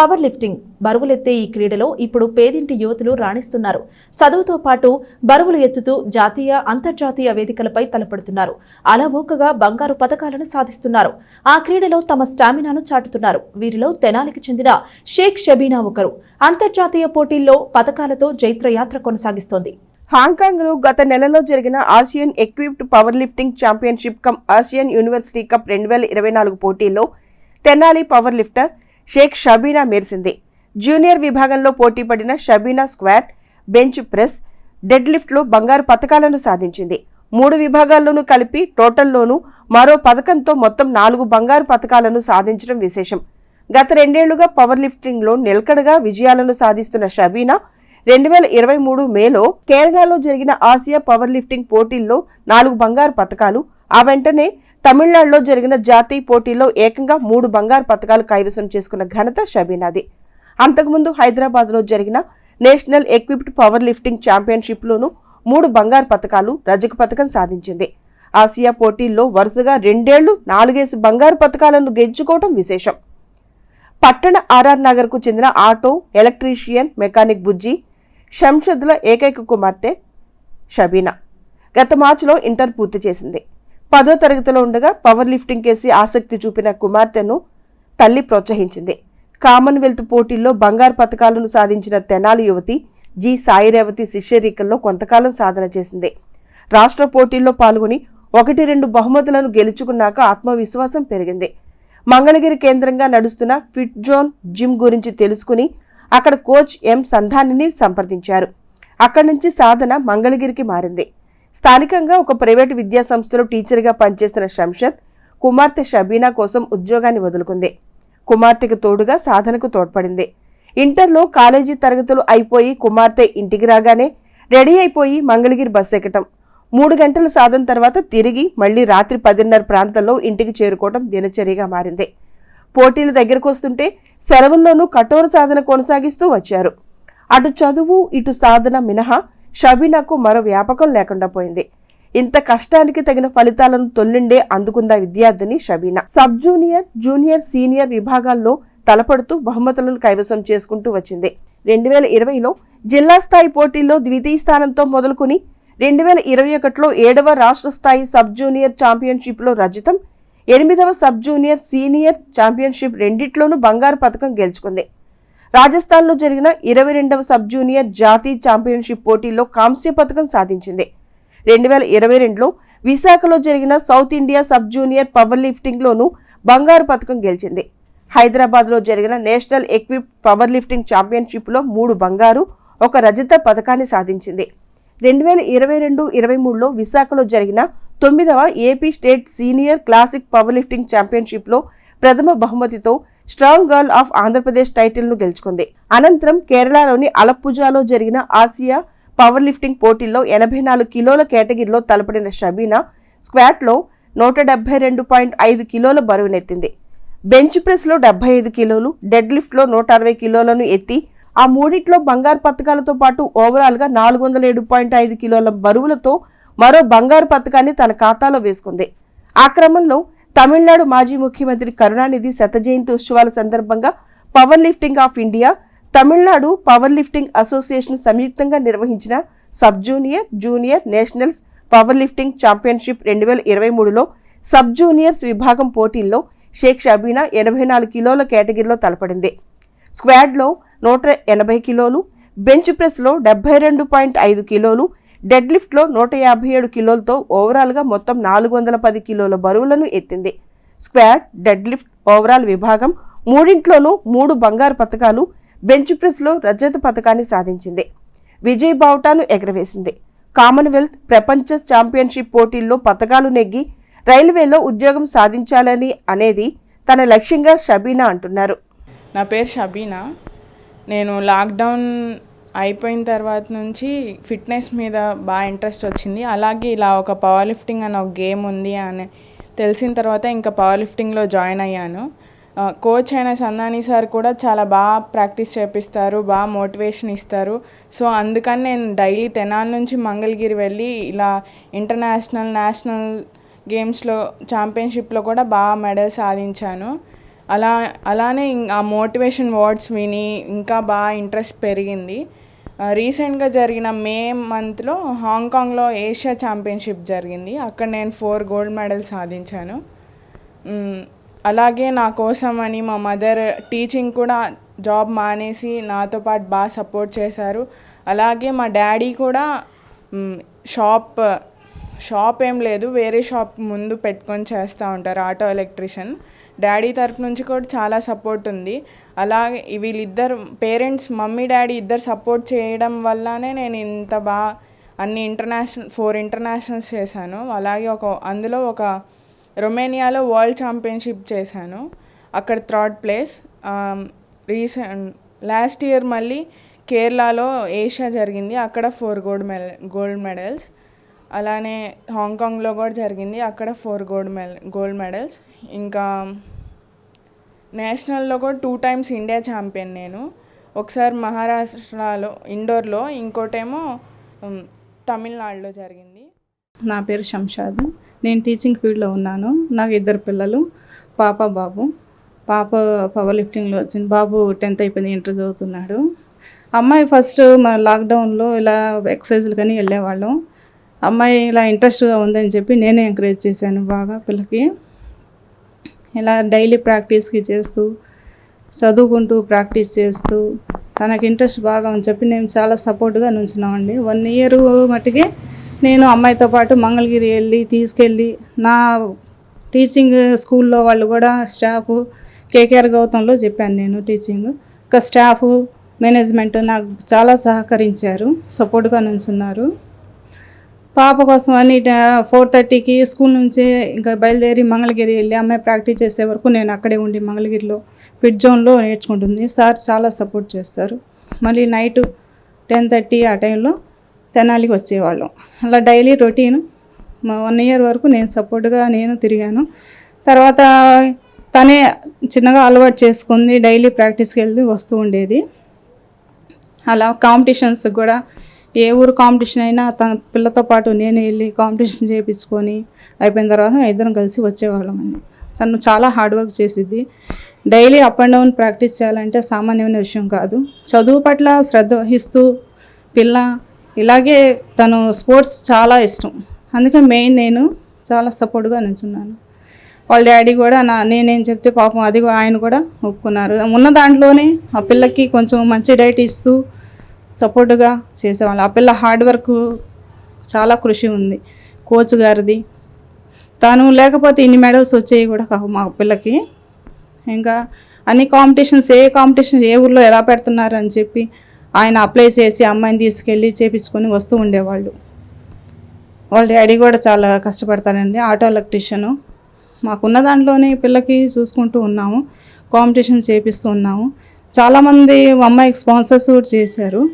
Power lifting బరువులెత్తే ఈ క్రీడలో ఇప్పుడు పేదింటి యువతులు రాణిస్తున్నారు. చదువుతో పాటు బరువులు ఎత్తుతూ జాతీయ అంతర్జాతీయ వేదికలపై తలపడుతున్నారు. అలవోకగా బంగారు పథకాలను సాధిస్తున్నారు. ఆ క్రీడలో తమ స్టామినాను చాటుతున్నారు. వీరిలో తెనాలికి చెందిన షేక్ షబీనా ఒకరు. అంతర్జాతీయ పోటీల్లో పథకాలతో జైత్రయాత్ర కొనసాగిస్తోంది. హాంకాంగ్లో గత నెలలో జరిగిన Asian equipped power lifting championship cum Asian university cup రెండు వేల ఇరవై నాలుగు పోటీల్లో తెనాలి పవర్ లిఫ్టర్ షేక్ షబీనా మెరిసింది. జూనియర్ విభాగంలో పోటీ పడిన Shabeena squat bench press dead లిఫ్ట్లో బంగారు పథకాలను సాధించింది. మూడు విభాగాల్లోనూ కలిపి టోటల్లోనూ మరో పథకంతో మొత్తం నాలుగు బంగారు పథకాలను సాధించడం విశేషం. గత రెండేళ్ళుగా పవర్ లిఫ్టింగ్లో నిలకడగా విజయాలను సాధిస్తున్న షబీనా రెండు వేల ఇరవై మూడు మేలో కేరళలో జరిగిన ఆసియా పవర్ లిఫ్టింగ్ పోటీల్లో నాలుగు బంగారు పథకాలు ఆ వెంటనే తమిళనాడులో జరిగిన జాతీయ పోటీల్లో ఏకంగా మూడు బంగారు పథకాలు కైవసం చేసుకున్న ఘనత షబీనాది. అంతకుముందు హైదరాబాద్లో జరిగిన నేషనల్ ఎక్విప్డ్ పవర్ లిఫ్టింగ్ ఛాంపియన్షిప్లోనూ మూడు బంగారు పథకాలు రజక పథకం సాధించింది. ఆసియా పోటీల్లో వరుసగా రెండేళ్ళు నాలుగేసి బంగారు పథకాలను గెలుచుకోవడం విశేషం. పట్టణ ఆర్ఆర్ నగర్కు చెందిన ఆటో ఎలక్ట్రీషియన్ మెకానిక్ బుజ్జి శంషద్ల ఏకైక కుమార్తె షబీనా గత మార్చిలో ఇంటర్ పూర్తి చేసింది. పదో తరగతిలో ఉండగా పవర్ లిఫ్టింగ్ కేసి ఆసక్తి చూపిన కుమార్తెను తల్లి ప్రోత్సహించింది. కామన్వెల్త్ పోటీల్లో బంగారు పథకాలను సాధించిన తెనాలి యువతి జి. సాయిరేవతి శిష్యరేఖల్లో శిష్యరికల్లో కొంతకాలం సాధన చేసింది. రాష్ట్ర పోటీల్లో పాల్గొని ఒకటి రెండు బహుమతులను గెలుచుకున్నాక ఆత్మవిశ్వాసం పెరిగింది. మంగళగిరి కేంద్రంగా నడుస్తున్న ఫిట్ జోన్ జిమ్ గురించి తెలుసుకుని అక్కడ కోచ్ ఎం సంధానిని సంప్రదించారు. అక్కడి నుంచి సాధన మంగళగిరికి మారింది. స్థానికంగా ఒక ప్రైవేటు విద్యా సంస్థలో టీచర్గా పనిచేస్తున్న శంషద్ కుమార్తె షబీనా కోసం ఉద్యోగాన్ని వదులుకుంది. కుమార్తెకు తోడుగా సాధనకు తోడ్పడింది. ఇంటర్లో కాలేజీ తరగతులు అయిపోయి కుమార్తె ఇంటికి రాగానే రెడీ అయిపోయి మంగళగిరి బస్ ఎక్కటం. మూడు గంటల సాధన తర్వాత తిరిగి మళ్ళీ రాత్రి పదిన్నర ప్రాంతంలో ఇంటికి చేరుకోవడం దినచర్యగా మారింది. పోటీలు దగ్గరకు వస్తుంటే సెలవుల్లోనూ కఠోర సాధన కొనసాగిస్తూ వచ్చారు. అటు చదువు ఇటు సాధన మినహా షబీనాకు మరో వ్యాపకం లేకుండా పోయింది. ఇంత కష్టానికి తగిన ఫలితాలను తొల్లిండే అందుకుందా విద్యార్థిని Shabeena. Sub junior junior senior విభాగాల్లో తలపడుతూ బహుమతులను కైవసం చేసుకుంటూ వచ్చింది. రెండు వేల ఇరవైలో జిల్లా స్థాయి పోటీల్లో ద్వితీయ స్థానంతో మొదలుకొని రెండు వేల ఇరవై ఒకటిలో ఏడవ రాష్ట్ర స్థాయి సబ్ జూనియర్ ఛాంపియన్షిప్లో రజతం ఎనిమిదవ సబ్ జూనియర్ సీనియర్ ఛాంపియన్షిప్ రెండిట్లోనూ బంగారు పథకం గెలుచుకుంది. రాజస్థాన్లో జరిగిన ఇరవై రెండవ సబ్ జూనియర్ జాతీయ ఛాంపియన్షిప్ పోటీల్లో కాంస్య పథకం సాధించింది. రెండు వేల ఇరవై రెండులో విశాఖలో జరిగిన South India sub junior power లిఫ్టింగ్లోనూ బంగారు పథకం గెలిచింది. హైదరాబాద్లో జరిగిన నేషనల్ ఎక్విప్ పవర్ లిఫ్టింగ్ ఛాంపియన్షిప్లో మూడు బంగారు ఒక రజత పథకాన్ని సాధించింది. రెండు వేల ఇరవై రెండు ఇరవై మూడులో విశాఖలో జరిగిన తొమ్మిదవ AP state senior classic power lifting ఛాంపియన్షిప్లో ప్రథమ బహుమతితో స్ట్రాంగ్ గర్ల్ ఆఫ్ ఆంధ్రప్రదేశ్ టైటిల్ను గెలుచుకుంది. అనంతరం కేరళలోని అలప్పుజాలో జరిగిన ఆసియా పవర్ లిఫ్టింగ్ పోటీల్లో ఎనభై నాలుగు కిలోల కేటగిరీలో తలపడిన షబీనా స్క్వాట్లో నూట డెబ్బై రెండు పాయింట్ ఐదు కిలోల బరువునెత్తింది. బెంచ్ ప్రెస్లో డెబ్బై ఐదు కిలోలు డెడ్ లిఫ్ట్లో నూట అరవై కిలోలను ఎత్తి ఆ మూడిట్లో బంగారు పథకాలతో పాటు ఓవరాల్గా నాలుగు వందల ఏడు పాయింట్ ఐదు కిలోల బరువులతో మరో బంగారు పథకాన్ని తన ఖాతాలో వేసుకుంది. ఆ క్రమంలో తమిళనాడు మాజీ ముఖ్యమంత్రి కరుణానిధి శత జయంతి ఉత్సవాల సందర్భంగా power lifting of India Tamil Nadu power lifting association సంయుక్తంగా నిర్వహించిన sub junior junior nationals power lifting championship రెండు వేల ఇరవై మూడులో సబ్ జూనియర్స్ విభాగం పోటీల్లో షేక్ షబీనా ఎనభై నాలుగు కిలోల కేటగిరీలో తలపడింది. స్క్వాడ్లో నూట ఎనభై కిలోలు బెంచ్ ప్రెస్లో డెబ్బై రెండు పాయింట్ ఐదు కిలోలు డెడ్ లిఫ్ట్లో నూట యాభై ఏడు కిలోలతో ఓవరాల్గా మొత్తం నాలుగు వందల పది కిలోల బరువులను ఎత్తింది. స్క్వాడ్ డెడ్ లిఫ్ట్ ఓవరాల్ విభాగం మూడింట్లోనూ మూడు బంగారు పథకాలు బెంచ్ ప్రెస్లో రజత పథకాన్ని సాధించింది. విజయ్ బావుటాను ఎగరవేసింది. కామన్వెల్త్ ప్రపంచ ఛాంపియన్షిప్ పోటీల్లో పథకాలు నెగ్గి రైల్వేలో ఉద్యోగం సాధించాలని అనేది తన లక్ష్యంగా షబీనా అంటున్నారు. నా పేరు షబీనా. నేను లాక్డౌన్ అయిపోయిన తర్వాత నుంచి ఫిట్నెస్ మీద బాగా ఇంట్రెస్ట్ వచ్చింది. అలాగే ఇలా ఒక పవర్ లిఫ్టింగ్ అనే ఒక గేమ్ ఉంది అని తెలిసిన తర్వాత ఇంకా పవర్ లిఫ్టింగ్లో జాయిన్ అయ్యాను. కోచ్ అయిన సందాని సార్ కూడా చాలా బాగా ప్రాక్టీస్ చేపిస్తారు బాగా మోటివేషన్ ఇస్తారు. సో అందుకని నేను డైలీ తెనాలి నుంచి మంగళగిరి వెళ్ళి ఇలా ఇంటర్నేషనల్ నేషనల్ గేమ్స్లో ఛాంపియన్షిప్లో కూడా బాగా మెడల్ సాధించాను. అలా అలానే ఇం- ఆ మోటివేషన్ వర్డ్స్ విని ఇంకా బాగా ఇంట్రెస్ట్ పెరిగింది. రీసెంట్గా జరిగిన మే మంత్లో హాంకాంగ్లో ఏషియా ఛాంపియన్షిప్ జరిగింది. అక్కడ నేను ఫోర్ గోల్డ్ మెడల్ సాధించాను. అలాగే నా కోసం అని మా మదర్ టీచింగ్ కూడా జాబ్ మానేసి నాతో పాటు బాగా సపోర్ట్ చేశారు. అలాగే మా డాడీ కూడా షాప్ షాప్ ఏం లేదు వేరే షాప్ ముందు పెట్టుకొని చేస్తూ ఉంటారు ఆటో ఎలక్ట్రీషియన్. డాడీ తరపు నుంచి కూడా చాలా సపోర్ట్ ఉంది. అలాగే వీళ్ళిద్దరు పేరెంట్స్ మమ్మీ డాడీ ఇద్దరు సపోర్ట్ చేయడం వల్లనే నేను ఇంత బాగా అన్ని ఇంటర్నేషనల్ ఫోర్ ఇంటర్నేషనల్స్ చేశాను. అలాగే ఒక అందులో ఒక రొమేనియాలో వరల్డ్ ఛాంపియన్షిప్ చేశాను. అక్కడ third place. Recent last year మళ్ళీ కేరళలో ఏషియా జరిగింది. అక్కడ four gold medal gold medals. అలానే హాంకాంగ్లో కూడా జరిగింది. అక్కడ four gold medal gold medals. ఇంకా నేషనల్లో కూడా టూ టైమ్స్ ఇండియా ఛాంపియన్ నేను. ఒకసారి మహారాష్ట్రలో ఇండోర్లో ఇంకోటేమో తమిళనాడులో జరిగింది. నా పేరు శంషాద్. నేను టీచింగ్ ఫీల్డ్లో ఉన్నాను. నాకు ఇద్దరు పిల్లలు పాప బాబు. పాప పవర్ లిఫ్టింగ్లో వచ్చింది. బాబు టెన్త్ అయిపోయింది ఇంటర్ చదువుతున్నాడు. అమ్మాయి ఫస్ట్ మన లాక్డౌన్లో ఇలా ఎక్సర్సైజ్లు కానీ వెళ్ళేవాళ్ళం. అమ్మాయి ఇలా ఇంట్రెస్ట్గా ఉందని చెప్పి నేనే ఎంకరేజ్ చేశాను బాగా పిల్లకి. ఇలా డైలీ ప్రాక్టీస్కి చేస్తూ చదువుకుంటూ ప్రాక్టీస్ చేస్తూ తనకి ఇంట్రెస్ట్ బాగా అని చెప్పి నేను చాలా సపోర్ట్గా నుంచున్నామండి. వన్ ఇయర్ మట్టుకి నేను అమ్మాయితో పాటు మంగళగిరి వెళ్ళి తీసుకెళ్ళి నా టీచింగ్ స్కూల్లో వాళ్ళు కూడా స్టాఫ్ కేకేఆర్ గౌతంలో చెప్పాను నేను టీచింగ్. ఇంకా స్టాఫ్ మేనేజ్మెంట్ నాకు చాలా సహకరించారు సపోర్ట్గా నుంచున్నారు. పాప కోసం అని ఫోర్ థర్టీకి స్కూల్ నుంచి ఇంకా బయలుదేరి మంగళగిరి వెళ్ళి అమ్మాయి ప్రాక్టీస్ చేసే వరకు నేను అక్కడే ఉండి మంగళగిరిలో ఫిట్ జోన్లో నేర్చుకుంటుంది. సార్ చాలా సపోర్ట్ చేస్తారు. మళ్ళీ నైట్ టెన్ థర్టీ ఆ టైంలో తెనాలికి వచ్చేవాళ్ళం. అలా డైలీ రొటీన్ వన్ ఇయర్ వరకు నేను సపోర్ట్గా నేను తిరిగాను. తర్వాత తనే చిన్నగా అలవాటు చేసుకుంది డైలీ ప్రాక్టీస్కి వెళ్ళి వస్తూ ఉండేది. అలా కాంపిటీషన్స్ కూడా ఏ ఊరు కాంపిటీషన్ అయినా తన పిల్లతో పాటు నేను వెళ్ళి కాంపిటీషన్ చేయించుకొని అయిపోయిన తర్వాత ఇద్దరం కలిసి వచ్చేవాళ్ళం అండి. తను చాలా హార్డ్ వర్క్ చేసిద్ది. Daily up and down practice చేయాలంటే సామాన్యమైన విషయం కాదు. చదువు పట్ల శ్రద్ధ వహిస్తూ పిల్ల ఇలాగే తను స్పోర్ట్స్ చాలా ఇష్టం. అందుకే మెయిన్ నేను చాలా సపోర్ట్గా నిల్చున్నాను. వాళ్ళ డాడీ కూడా నా నేనేం చెప్తే పాపం అది ఆయన కూడా ఒప్పుకున్నారు. ఉన్న దాంట్లోనే ఆ పిల్లకి కొంచెం మంచి డైట్ ఇస్తూ సపోర్టుగా చేసేవాళ్ళు. ఆ పిల్ల హార్డ్ వర్క్ చాలా కృషి ఉంది. కోచ్ గారిది. తను లేకపోతే ఇన్ని మెడల్స్ వచ్చేవి కూడా కావు మా పిల్లకి. ఇంకా అన్ని కాంపిటీషన్స్ ఏ కాంపిటీషన్ ఏ ఊర్లో ఎలా పెడుతున్నారు అని చెప్పి ఆయన అప్లై చేసి అమ్మాయిని తీసుకెళ్ళి చేపించుకొని వస్తూ ఉండేవాళ్ళు. వాళ్ళ డాడీ కూడా చాలా కష్టపడతారండి. Auto electrician. మాకున్న దాంట్లోనే పిల్లకి చూసుకుంటూ ఉన్నాము. కాంపిటీషన్ చేపిస్తూ ఉన్నాము. చాలామంది అమ్మాయికి స్పాన్సర్స్ కూడా చేశారు.